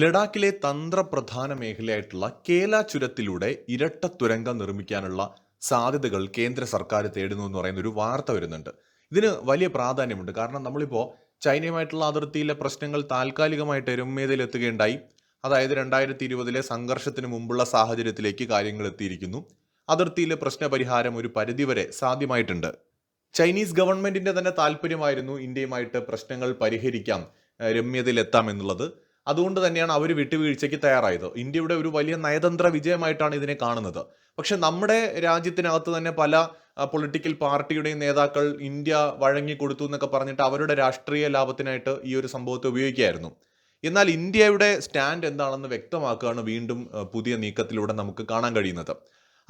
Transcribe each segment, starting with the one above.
ലഡാക്കിലെ തന്ത്രപ്രധാന മേഖലയായിട്ടുള്ള കേല ചുരത്തിലൂടെ ഇരട്ട തുരങ്കം നിർമ്മിക്കാനുള്ള സാധ്യതകൾ കേന്ദ്ര സർക്കാർ തേടുന്നു എന്ന് പറയുന്ന ഒരു വാർത്ത വരുന്നുണ്ട്. ഇതിന് വലിയ പ്രാധാന്യമുണ്ട്. കാരണം നമ്മളിപ്പോൾ ചൈനയുമായിട്ടുള്ള അതിർത്തിയിലെ പ്രശ്നങ്ങൾ താൽക്കാലികമായിട്ട് രമ്യതയിലെത്തുകയുണ്ടായി അതായത് രണ്ടായിരത്തി ഇരുപതിലെ സംഘർഷത്തിന് മുമ്പുള്ള സാഹചര്യത്തിലേക്ക് കാര്യങ്ങൾ എത്തിയിരിക്കുന്നു. അതിർത്തിയിലെ പ്രശ്നപരിഹാരം ഒരു പരിധിവരെ സാധ്യമായിട്ടുണ്ട്. ചൈനീസ് ഗവൺമെന്റിന്റെ തന്നെ താല്പര്യമായിരുന്നു ഇന്ത്യയുമായിട്ട് പ്രശ്നങ്ങൾ പരിഹരിക്കാം രമ്യതയിലെത്താം എന്നുള്ളത്. അതുകൊണ്ട് തന്നെയാണ് അവർ വിട്ടുവീഴ്ചയ്ക്ക് തയ്യാറായത്. ഇന്ത്യയുടെ ഒരു വലിയ നയതന്ത്ര വിജയമായിട്ടാണ് ഇതിനെ കാണുന്നത്. പക്ഷെ നമ്മുടെ രാജ്യത്തിനകത്ത് തന്നെ പല പൊളിറ്റിക്കൽ പാർട്ടിയുടെയും നേതാക്കൾ ഇന്ത്യ വഴങ്ങിക്കൊടുത്തു എന്നൊക്കെ പറഞ്ഞിട്ട് അവരുടെ രാഷ്ട്രീയ ലാഭത്തിനായിട്ട് ഈ ഒരു സംഭവത്തെ ഉപയോഗിക്കുകയായിരുന്നു. എന്നാൽ ഇന്ത്യയുടെ സ്റ്റാൻഡ് എന്താണെന്ന് വ്യക്തമാക്കുകയാണ് വീണ്ടും പുതിയ നീക്കത്തിലൂടെ നമുക്ക് കാണാൻ കഴിയുന്നത്.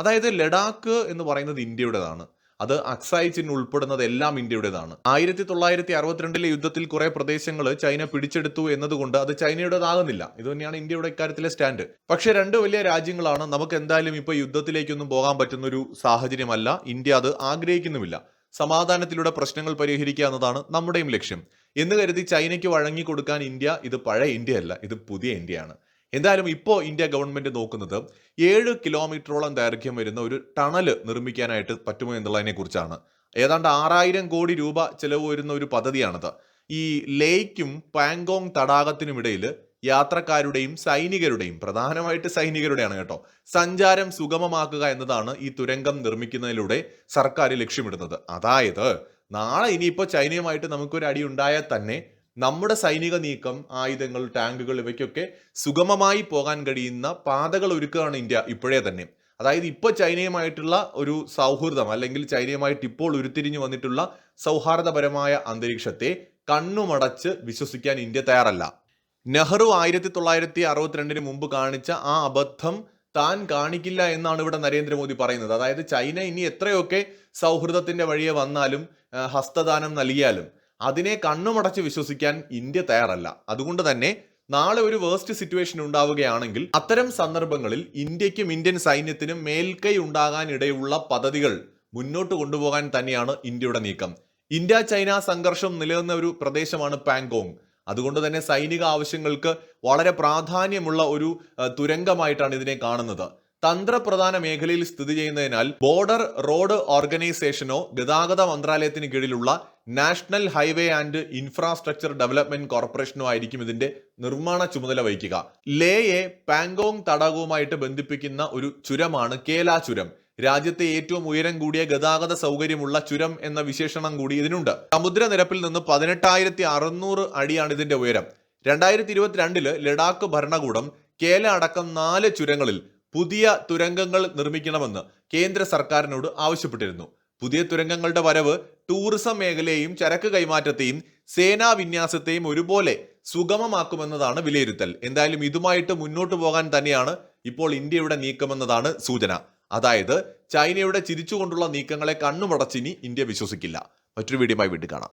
അതായത് ലഡാക്ക് എന്ന് പറയുന്നത് ഇന്ത്യയുടേതാണ്. അത് അക്സായി ഉൾപ്പെടുന്നത് എല്ലാം ഇന്ത്യയുടേതാണ്. ആയിരത്തി തൊള്ളായിരത്തി അറുപത്തിരണ്ടിലെ യുദ്ധത്തിൽ കുറെ പ്രദേശങ്ങൾ ചൈന പിടിച്ചെടുത്തു എന്നതുകൊണ്ട് അത് ചൈനയുടേതാകുന്നില്ല. ഇത് തന്നെയാണ് ഇന്ത്യയുടെ ഇക്കാര്യത്തിലെ സ്റ്റാൻഡ്. പക്ഷേ രണ്ട് വലിയ രാജ്യങ്ങളാണ് നമുക്ക് എന്തായാലും ഇപ്പൊ യുദ്ധത്തിലേക്കൊന്നും പോകാൻ പറ്റുന്ന ഒരു സാഹചര്യമല്ല. ഇന്ത്യ അത് ആഗ്രഹിക്കുന്നുമില്ല. സമാധാനത്തിലൂടെ പ്രശ്നങ്ങൾ പരിഹരിക്കുക എന്നതാണ് നമ്മുടെയും ലക്ഷ്യം. എന്ന് കരുതി ചൈനയ്ക്ക് വഴങ്ങി കൊടുക്കാൻ ഇന്ത്യ ഇത് പഴയ ഇന്ത്യ അല്ല ഇത് പുതിയ ഇന്ത്യയാണ്. എന്തായാലും ഇപ്പോൾ ഇന്ത്യ ഗവൺമെന്റ് നോക്കുന്നത് ഏഴ് കിലോമീറ്ററോളം ദൈർഘ്യം വരുന്ന ഒരു ടണൽ നിർമ്മിക്കാനായിട്ട് പറ്റുമോ എന്നുള്ളതിനെ കുറിച്ചാണ്. ഏതാണ്ട് ആറായിരം കോടി രൂപ ചിലവ് വരുന്ന ഒരു പദ്ധതിയാണത്. ഈ ലേക്കും പാങ്കോങ് തടാകത്തിനുമിടയിൽ യാത്രക്കാരുടെയും സൈനികരുടെയും പ്രധാനമായിട്ട് സൈനികരുടെയാണ് കേട്ടോ സഞ്ചാരം സുഗമമാക്കുക എന്നതാണ് ഈ തുരങ്കം നിർമ്മിക്കുന്നതിലൂടെ സർക്കാർ ലക്ഷ്യമിടുന്നത്. അതായത് നാളെ ഇനിയിപ്പോൾ ചൈനയുമായിട്ട് നമുക്കൊരു അടി ഉണ്ടായാൽ തന്നെ നമ്മുടെ സൈനിക നീക്കം ആയുധങ്ങൾ ടാങ്കുകൾ ഇവയ്ക്കൊക്കെ സുഗമമായി പോകാൻ കഴിയുന്ന പാതകൾ ഒരുക്കുകയാണ് ഇന്ത്യ ഇപ്പോഴേ തന്നെ. അതായത് ഇപ്പോൾ ചൈനയുമായിട്ടുള്ള ഒരു സൗഹൃദം അല്ലെങ്കിൽ ചൈനയുമായിട്ട് ഇപ്പോൾ ഉരുത്തിരിഞ്ഞു വന്നിട്ടുള്ള സൗഹാർദ്ദപരമായ അന്തരീക്ഷത്തെ കണ്ണുമടച്ച് വിശ്വസിക്കാൻ ഇന്ത്യ തയ്യാറല്ല. നെഹ്റു ആയിരത്തി തൊള്ളായിരത്തി അറുപത്തിരണ്ടിന് മുമ്പ് കാണിച്ച ആ അബദ്ധം താൻ കാണിക്കില്ല എന്നാണ് ഇവിടെ നരേന്ദ്രമോദി പറയുന്നത്. അതായത് ചൈന ഇനി എത്രയൊക്കെ സൗഹൃദത്തിന്റെ വഴിയെ വന്നാലും ഹസ്തദാനം നൽകിയാലും അതിനെ കണ്ണുമടച്ച് വിശ്വസിക്കാൻ ഇന്ത്യ തയ്യാറല്ല. അതുകൊണ്ട് തന്നെ നാളെ ഒരു വേസ്റ്റ് സിറ്റുവേഷൻ ഉണ്ടാവുകയാണെങ്കിൽ അത്തരം സന്ദർഭങ്ങളിൽ ഇന്ത്യക്കും ഇന്ത്യൻ സൈന്യത്തിനും മേൽക്കൈ ഉണ്ടാകാനിടയുള്ള പദ്ധതികൾ മുന്നോട്ട് കൊണ്ടുപോകാൻ തന്നെയാണ് ഇന്ത്യയുടെ നീക്കം. ഇന്ത്യ ചൈന സംഘർഷം നിലനിന്ന ഒരു പ്രദേശമാണ് പാങ്കോങ്. അതുകൊണ്ട് തന്നെ സൈനിക ആവശ്യങ്ങൾക്ക് വളരെ പ്രാധാന്യമുള്ള ഒരു തുരങ്കമായിട്ടാണ് ഇതിനെ കാണുന്നത്. തന്ത്രപ്രധാന മേഖലയിൽ സ്ഥിതി ചെയ്യുന്നതിനാൽ ബോർഡർ റോഡ് ഓർഗനൈസേഷനോ ഗതാഗത മന്ത്രാലയത്തിന് കീഴിലുള്ള national highway and infrastructure development കോർപ്പറേഷനോ ആയിരിക്കും ഇതിന്റെ നിർമ്മാണ ചുമതല വഹിക്കുക. ലേയെ പാങ്കോങ് തടാകവുമായിട്ട് ബന്ധിപ്പിക്കുന്ന ഒരു ചുരമാണ് കേലാ ചുരം. രാജ്യത്തെ ഏറ്റവും ഉയരം കൂടിയ ഗതാഗത സൗകര്യമുള്ള ചുരം എന്ന വിശേഷണം കൂടി ഇതിനുണ്ട്. സമുദ്രനിരപ്പിൽ നിന്ന് പതിനെട്ടായിരത്തി അറുന്നൂറ് അടിയാണ് ഇതിന്റെ ഉയരം. രണ്ടായിരത്തി ഇരുപത്തിരണ്ടിൽ ലഡാക്ക് ഭരണകൂടം കേല അടക്കം നാല് ചുരങ്ങളിൽ പുതിയ തുരങ്കങ്ങൾ നിർമ്മിക്കണമെന്ന് കേന്ദ്ര സർക്കാരിനോട് ആവശ്യപ്പെട്ടിരുന്നു. പുതിയ തുരങ്കങ്ങളുടെ വരവ് ടൂറിസം മേഖലയെയും ചരക്ക് കൈമാറ്റത്തെയും സേനാ വിന്യാസത്തെയും ഒരുപോലെ സുഗമമാക്കുമെന്നതാണ് വിലയിരുത്തൽ. എന്തായാലും ഇതുമായിട്ട് മുന്നോട്ട് പോകാൻ തന്നെയാണ് ഇപ്പോൾ ഇന്ത്യയുടെ നീക്കമെന്നതാണ് സൂചന. അതായത് ചൈനയുടെ ചിരിച്ചുകൊണ്ടുള്ള നീക്കങ്ങളെ കണ്ണുമടച്ചിനി ഇന്ത്യ വിശ്വസിക്കില്ല. മറ്റൊരു വീഡിയോ വീണ്ടും കാണാം.